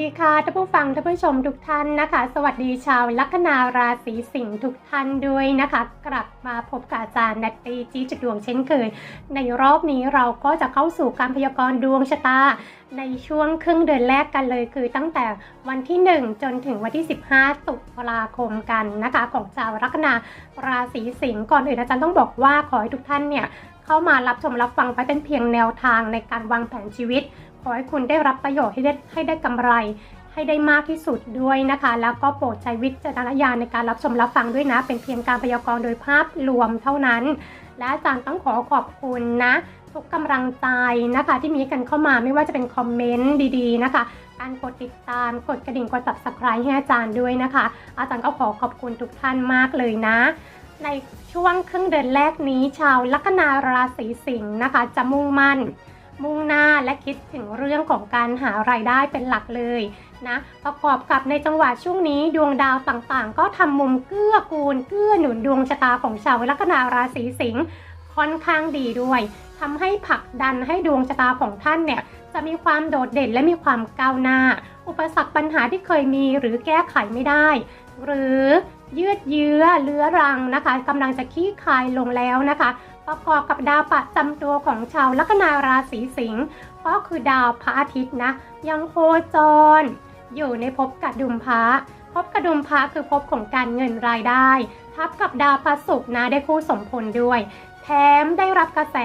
ดีค่ะท่านผู้ฟังท่านผู้ชมทุกท่านนะคะ สวัสดีชาวลัคนาราศีสิงห์ทุกท่านด้วยนะคะ กลับมาพบกับอาจารย์นัตตีจีจุดดวงเช่นเคยในรอบนี้เราก็จะเข้าสู่การพยากรณ์ดวงชะตา ในช่วงครึ่งเดือนแรกกันเลยคือตั้งแต่วันที่ 1 จนถึงวันที่ 15 ตุลาคมกันนะคะ ของชาวลัคนาราศีสิงห์ก่อนอื่นอาจารย์ต้องบอกว่าขอให้ทุกท่านเนี่ยเข้ามารับชมรับฟังไปเป็นเพียงแนวทางในการวางแผนชีวิต ขอให้คุณได้รับประโยชน์ให้ได้ให้ได้กำไร ให้ได้มากที่สุดด้วยนะคะ แล้วก็โปรดใช้วิจารณญาณในการรับชมรับฟังด้วยนะ เป็นเพียงการพยากรณ์โดยภาพรวมเท่านั้น และอาจารย์ต้องขอขอบคุณนะทุกกำลังใจนะคะที่มีกันเข้ามาไม่ว่าจะเป็นคอมเมนต์ดีๆนะคะ การกดติดตามกดกระดิ่งกด subscribe ให้อาจารย์ด้วยนะคะ อาจารย์ก็ขอขอบคุณทุกท่านมากเลยนะ ในช่วงครึ่งเดือนแรกนี้ชาวลัคนาราศีสิงห์นะคะ จะมุ่งมั่น มุ่งหน้าและคิดถึงเรื่องของการหารายได้เป็นหลักเลยนะประกอบกับในจังหวะช่วงนี้ดวงดาวต่างๆ ก็ทำมุมเกื้อกูลเกื้อหนุนดวงชะตาของชาวลัคนาราศีสิงห์ค่อนข้างดีด้วยทำให้ผลักดันให้ดวงชะตาของท่านเนี่ยจะมีความโดดเด่นและมีความก้าวหน้า อุปสรรคปัญหาที่เคยมีหรือแก้ไขไม่ได้ หรือยืดเยื้อเลื้อรังนะคะกำลังจะขี้คายลงแล้วนะคะ ประกอบกับดาวประจำตัวของชาวลัคนาราศีสิงห์ก็คือดาวพระอาทิตย์นะ ยังโคจร อยู่ในภพกระดุมพระภพกระดุมพระคือภพของการเงินรายได้ ทับกับดาวพระศุกร์นะได้คู่สมพลด้วย แถมได้รับกระแส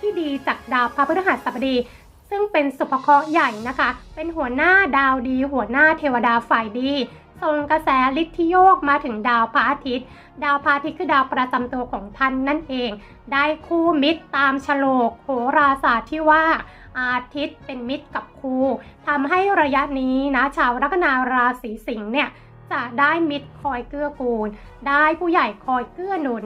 ที่ดีจากดาวพระพฤหัสบดี ซึ่งเป็นสุภเคราะห์ใหญ่นะคะ เป็นหัวหน้าดาวดี หัวหน้าเทวดาฝ่ายดีส่งกระแสฤทธิโยกมาถึงดาวพระอาทิตย์ ดาวพระอาทิตย์คือดาวประจำตัวของท่านนั่นเองได้คู่มิตรตามฉลกโหราศาสตร์ที่ว่าอาทิตย์เป็นมิตรกับคู่ทำให้ระยะนี้นะชาวลัคนาราศีสิงห์เนี่ยจะได้มิตรคอยเกื้อกูล ได้ผู้ใหญ่คอยเกื้อหนุน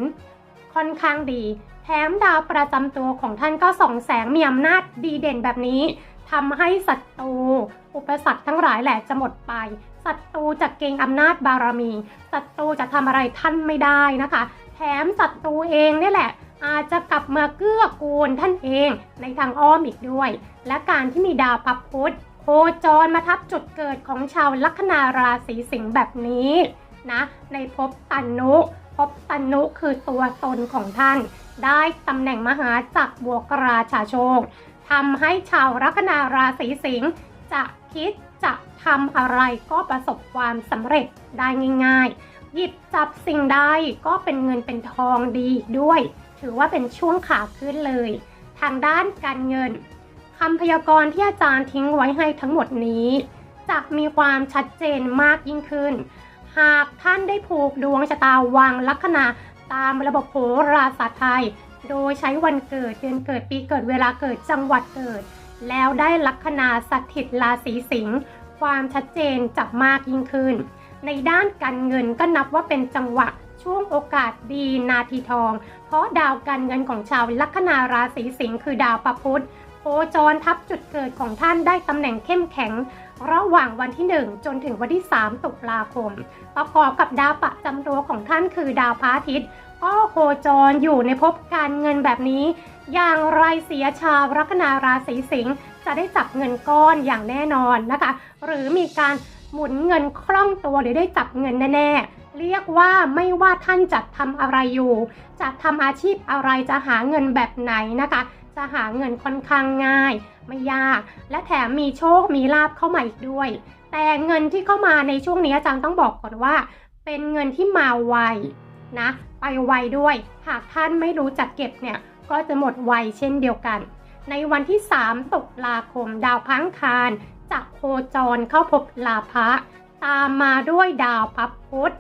ค่อนข้างดี แถมดาวประจำตัวของท่านก็ส่องแสงมีอำนาจดีเด่นแบบนี้ทำให้ศัตรูอุปสรรคทั้งหลายแหละจะหมดไปศัตรูจะเก่งอำนาจบารมีศัตรูจะทำอะไรท่านไม่ได้นะคะ แถมศัตรูเองนี่แหละ อาจจะกลับมาเกื้อกูลท่านเองในทางอ้อมอีกด้วย และการที่มีดาวพับพุธโคจรมาทับจุดเกิดของชาวลัคนาราศีสิงห์แบบนี้นะในภพตันนุภพตันนุคือตัวตนของท่าน ได้ตำแหน่งมหาจักรบวกราชาโชคทำให้ชาวลัคนาราศีสิงห์จะคิดจะทำอะไรก็ประสบความสำเร็จได้ง่าย ๆ หยิบจับสิ่งใดก็เป็นเงินเป็นทองดีด้วย ถือว่าเป็นช่วงขาขึ้นเลย ทางด้านการเงินคำพยากรณ์ที่อาจารย์ทิ้งไว้ให้ทั้งหมดนี้จะมีความชัดเจนมากยิ่งขึ้น หากท่านได้ผูกดวงชะตาวางลัคนาตามระบบโหราศาสตร์ไทย โดยใช้วันเกิดเดือนเกิดปีเกิดเวลาเกิดจังหวัดเกิด แล้วได้ลัคนาสถิตราศีสิงห์ความชัดเจนจะมากยิ่งขึ้น ในด้านการเงินก็นับว่าเป็นจังหวะ ช่วงโอกาสดีนาทีทอง เพราะดาวการเงินของชาวลัคนาราศีสิงห์คือดาวประพุธโคจรทับจุดเกิดของท่านได้ตำแหน่งเข้มแข็ง ระหว่างวันที่ 1 จนถึงวันที่ 3 ตุลาคม ประกอบกับดาวประจำตัวของท่านคือดาวพระอาทิตย์ก็โคจรอยู่ในภพการเงินแบบนี้ อย่างไรเสียชาวลัคนาราศีสิงห์จะได้จับเงินก้อนอย่างแน่นอนนะคะ หรือมีการหมุนเงินคล่องตัวหรือได้จับเงินแน่ เรียกว่าไม่ว่าท่านจะทำอะไรอยู่ จะทำอาชีพอะไรจะหาเงินแบบไหนนะคะ จะหาเงินค่อนข้างง่าย ไม่ยาก และแถมมีโชคมีลาบเข้ามาอีกด้วย แต่เงินที่เข้ามาในช่วงนี้อาจารย์ต้องบอกก่อนว่า เป็นเงินที่มาไวนะ ไปไวด้วย หากท่านไม่รู้จักเก็บเนี่ยก็จะหมดไวเช่นเดียวกัน ในวันที่ 3ตุลาคมดาวพังคารจะโคจรเข้าพบลาภะตามมาด้วยดาวพับพุธ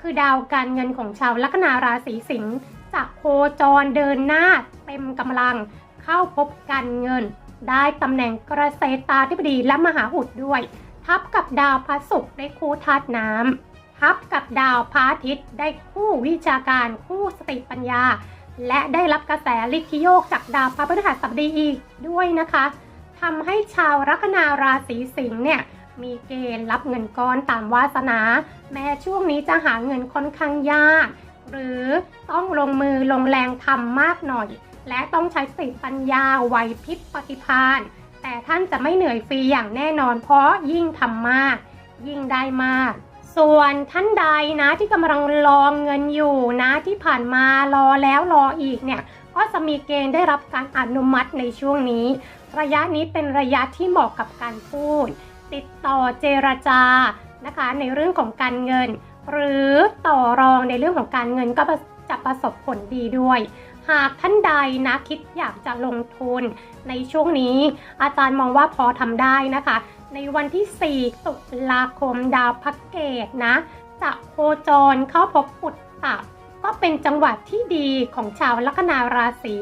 คือดาวการเงินของชาวลัคนาราศีสิงห์จะโคจรเดินหน้าเต็มกำลังเข้าพบการเงิน ได้ตำแหน่งกระเกษตาธิบดีและมหาอุดด้วย ทับกับดาวพระศุกร์ได้คู่ธาตุน้ำทับกับดาวพระอาทิตย์ได้คู่วิชาการคู่สติปัญญา และได้รับกระแสลิขิโยกจากดาวพระพฤหัสบดีอีกด้วยนะคะทำให้ชาวลัคนาราศีสิงห์เนี่ย มีเกณฑ์รับเงินก้อนตามวาสนา แม้ช่วงนี้จะหาเงินค่อนข้างยาก หรือต้องลงมือลงแรงทำมากหน่อย และต้องใช้สติปัญญาไหวพริบปฏิภาณแต่ท่านจะไม่เหนื่อยฟรีอย่างแน่นอน เพราะยิ่งทำมาก ยิ่งได้มาก ส่วนท่านใดนะที่กำลังรอเงินอยู่นะที่ผ่านมารอแล้วรออีกเนี่ยก็จะมีเกณฑ์ได้รับการอนุมัติในช่วงนี้ ระยะนี้เป็นระยะที่เหมาะกับการพูด ติดต่อเจรจานะคะในเรื่องของการเงิน หรือต่อรองในเรื่องของการเงินก็จะประสบผลดีด้วย หากท่านใดนะคิดอยากจะลงทุนในช่วงนี้ อาจารย์มองว่าพอทำได้นะคะ ในวันที่ 4 ตุลาคมดาวพักเกตนะจะโคจรเข้าพบปุตตะก็เป็นจังหวัดที่ดีของชาวลัคนาราศี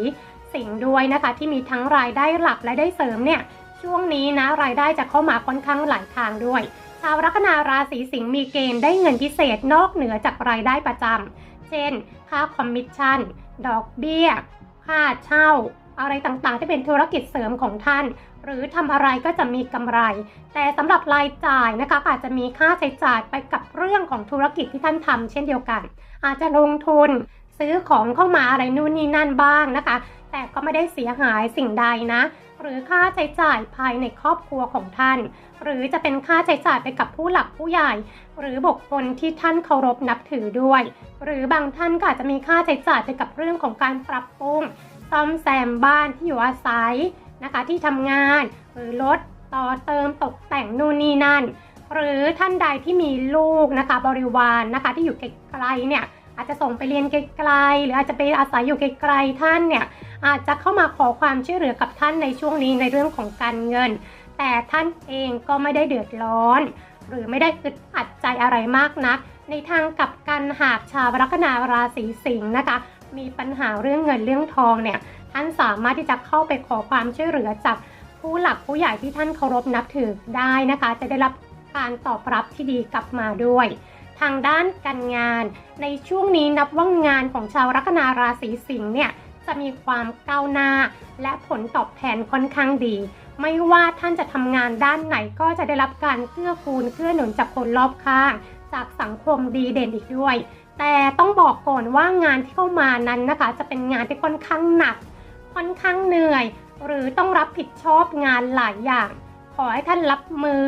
สิงห์ด้วยนะคะ ที่มีทั้งรายได้หลักและได้เสริมเนี่ย ช่วงนี้นะรายได้จะเข้ามาค่อนข้างหลายทางด้วยชาวลัคนาราศีสิงห์มีเกณฑ์ได้เงินพิเศษนอกเหนือจากรายได้ประจำเช่น ค่าคอมมิชชั่น ดอกเบี้ย ค่าเช่า อะไรต่างๆ ที่เป็นธุรกิจเสริมของท่าน หรือทำอะไรก็จะมีกำไร แต่สำหรับรายจ่ายนะคะอาจจะมีค่าใช้จ่ายไปกับเรื่องของธุรกิจที่ท่านทำเช่นเดียวกัน อาจจะลงทุน ซื้อของเข้ามาอะไรนู่นนี่นั่นบ้างนะคะ แต่ก็ไม่ได้เสียหายสิ่งใดนะ หรือค่าใช้จ่ายภายในครอบครัวของท่าน หรือจะเป็นค่าใช้จ่ายไปกับผู้หลักผู้ใหญ่ หรือบุคคลที่ท่านเคารพนับถือด้วย หรือบางท่านก็อาจจะมีค่าใช้จ่ายไปกับเรื่องของการปรับปรุงซ่อมแซมบ้านที่อยู่อาศัยนะคะที่ทำงานหรือลดต่อเติมตกแต่งนู่นนี่นั่น หรือท่านใดที่มีลูกนะคะบริวารนนะคะที่อยู่ไกลๆเนี่ย อาจจะส่งไปเรียนไกลๆหรืออาจจะไปอาศัยอยู่ไกลๆท่านเนี่ยอาจจะเข้ามาขอความช่วยเหลือกับท่านในช่วงนี้ในเรื่องของการเงิน แต่ท่านเองก็ไม่ได้เดือดร้อน หรือไม่ได้อึดอัดใจอะไรมากนัก ในทางกับกันหากชาวลัคนาราศีสิงห์นะคะ มีปัญหาเรื่องเงินเรื่องทองเนี่ยท่านสามารถที่จะเข้าไปขอความช่วยเหลือจากผู้หลักผู้ใหญ่ที่ท่านเคารพนับถือได้นะคะ จะได้รับการตอบรับที่ดีกลับมาด้วย ทางด้านการงาน ในช่วงนี้นับว่างานของชาวลัคนาราศีสิงห์เนี่ยจะมีความก้าวหน้า และผลตอบแทนค่อนข้างดี ไม่ว่าท่านจะทำงานด้านไหนก็จะได้รับการเกื้อกูลเกื้อหนุนจากคนรอบข้าง จากสังคมดีเด่นอีกด้วย แต่ต้องบอกก่อนว่างานที่เข้ามานั้นนะคะ จะเป็นงานที่ค่อนข้างหนัก ค่อนข้างเหนื่อย หรือต้องรับผิดชอบงานหลายอย่าง ขอให้ท่านรับมือ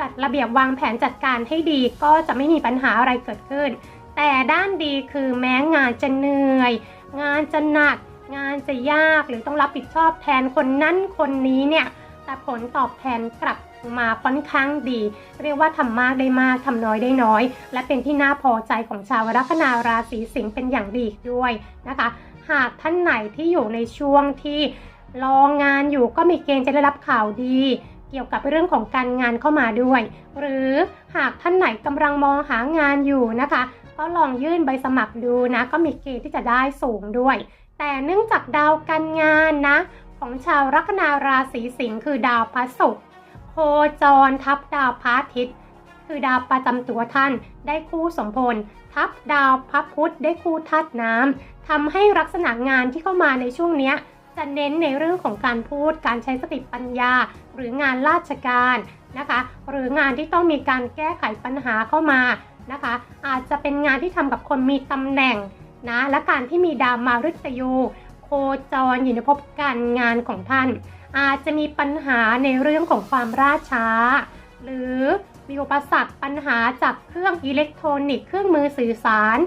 จัดระเบียบวางแผนจัดการให้ดีก็จะไม่มีปัญหาอะไรเกิดขึ้น แต่ด้านดีคือแม้งานจะเหนื่อย งานจะหนัก งานจะยากหรือต้องรับผิดชอบแทนคนนั้นคนนี้เนี่ยแต่ผลตอบแทนกลับมาค่อนข้างดี เรียกว่าทำมากได้มากทำน้อยได้น้อย และเป็นที่น่าพอใจของชาวลัคนาราศีสิงห์เป็นอย่างดีด้วยนะคะ หากท่านไหนที่อยู่ในช่วงที่รองงานอยู่ก็มีเกณฑ์จะได้รับข่าวดี เกี่ยวกับเรื่องของการงานเข้ามาด้วย หรือหากท่านไหนกำลังมองหางานอยู่นะคะ ก็ลองยื่นใบสมัครดูนะ ก็มีเกณฑ์ที่จะได้สูงด้วย แต่เนื่องจากดาวการงานนะ ของชาวลัคนาราศีสิงห์คือดาวพระศุกร์โคจรทับดาวพระอาทิตย์คือดาวประจำตัวท่านได้คู่สมพล ทับดาวพระพุธได้คู่ธาตุน้ำทำให้ลักษณะงานที่เข้ามาในช่วงเนี้ย จะเน้นในเรื่องของการพูด การใช้สติปัญญา หรืองานราชการนะคะ หรืองานที่ต้องมีการแก้ไขปัญหาเข้ามานะคะ อาจจะเป็นงานที่ทำกับคนมีตำแหน่งนะและการที่มีดาวมาฤตยูโคจรอยู่ในภพการงานของท่าน อาจจะมีปัญหาในเรื่องของความล่าช้า หรือมีอุปสรรคปัญหาจากเครื่องอิเล็กทรอนิกส์เครื่องมือสื่อสาร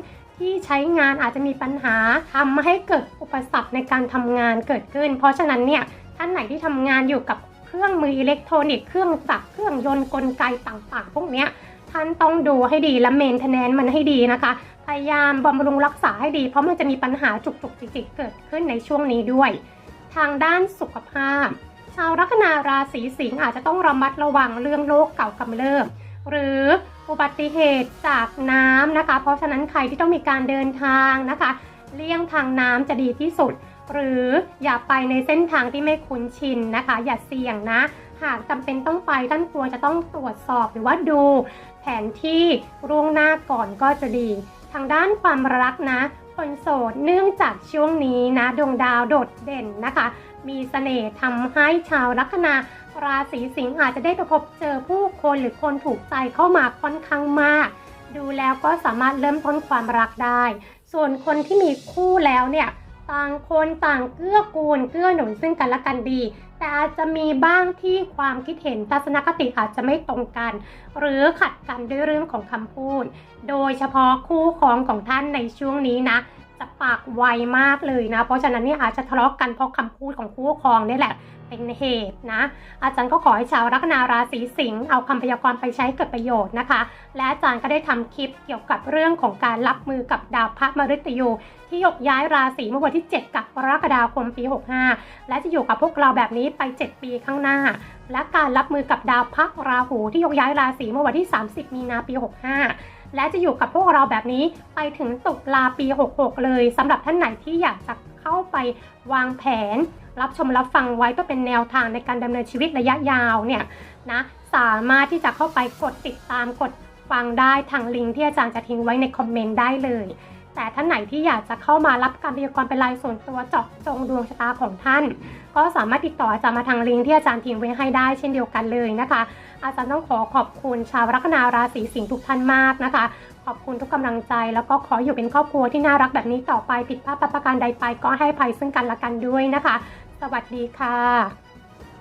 ที่ใช้งานอาจจะมีปัญหาทำให้เกิดอุปสรรคในการทำงานเกิดขึ้น เพราะฉะนั้นเนี่ยท่านไหนที่ทำงานอยู่กับเครื่องมืออิเล็กทรอนิกส์เครื่องจักรเครื่องยนต์กลไกต่างๆ พวกนี้ท่านต้องดูให้ดีและเมนเทนแนนมันให้ดีนะคะ พยายามบำรุงรักษาให้ดี เพราะมันจะมีปัญหาจุกจุกจิกจิกเกิดขึ้นในช่วงนี้ด้วย ทางด้านสุขภาพ ชาวลัคนาราศีสิงห์อาจจะต้องระมัดระวังเรื่องโรคเก่ากำเริบหรือ อุบัติเหตุจากน้ำนะคะ เพราะฉะนั้นใครที่ต้องมีการเดินทางนะคะ เลี่ยงทางน้ำจะดีที่สุด หรืออย่าไปในเส้นทางที่ไม่คุ้นชินนะคะ อย่าเสี่ยงนะ หากจำเป็นต้องไปท่านควรจะต้องตรวจสอบหรือว่าดู แผนที่ร่วงหน้าก่อนก็จะดี ทางด้านความรักนะคนโสดเนื่องจากช่วงนี้นะดวงดาวโดดเด่นนะคะ มีเสน่ห์ทำให้ชาวลัคนา ราศีสิงห์อาจจะได้ไปพบเจอผู้คนหรือคนถูกใจเข้ามาค่อนข้างมาก ดูแล้วก็สามารถเริ่มต้นความรักได้ ส่วนคนที่มีคู่แล้วเนี่ยต่างคนต่างเกื้อกูลเกื้อหนุนซึ่งกันและกันดี แต่อาจจะมีบ้างที่ความคิดเห็นทัศนคติอาจจะไม่ตรงกัน หรือขัดกันด้วยเรื่องของคำพูด โดยเฉพาะคู่ครองของท่านในช่วงนี้นะ จะปากไวมากเลยนะ เพราะฉะนั้นเนี่ยอาจจะทะเลาะกันเพราะคำพูดของคู่ครองนี่แหละเป็นเหตุนะ อาจารย์ก็ขอให้ชาวลัคนาราศีสิงห์เอาคำพยากรณ์ไปใช้เกิดประโยชน์นะคะ และอาจารย์ก็ได้ทำคลิปเกี่ยวกับเรื่องของการรับมือกับดาวพระมฤตยูที่ยกย้ายราศีเมื่อวันที่ 7 กับกรกฎาคมปี 65 และจะอยู่กับพวกเราแบบนี้ไป 7 ปีข้างหน้า และการรับมือกับดาวพระราหูที่ยกย้ายราศีเมื่อวันที่ 30 มีนาปี 65 และจะอยู่กับพวกเราแบบนี้ไปถึงตุลาปี 66 เลยสำหรับท่านไหนที่อยากจะเข้าไปวางแผน รับชมรับฟังไว้ก็เป็นแนวทางในการดำเนินชีวิตระยะยาวเนี่ยนะสามารถที่จะเข้าไปกดติดตามกดฟังได้ทางลิงก์ที่อาจารย์จะทิ้งไว้ในคอมเมนต์ได้เลย แต่ท่านไหนที่อยากจะเข้ามารับการพยากรณ์เป็นรายส่วนตัวเจาะจงดวงชะตาของท่าน ก็สามารถติดต่ออาจารย์มาทางลิงก์ที่อาจารย์ทิ้งไว้ให้ได้เช่นเดียวกันเลยนะคะ อาจารย์ต้องขอขอบคุณชาวลัคนาราศีสิงห์ทุกท่านมากนะคะ ขอบคุณทุกกำลังใจ แล้วก็ขออยู่เป็นครอบครัวที่น่ารักแบบนี้ต่อไปผิดพลาดประการใดไปก็ให้ภัยซึ่งกันและกันด้วยนะคะ สวัสดีค่ะ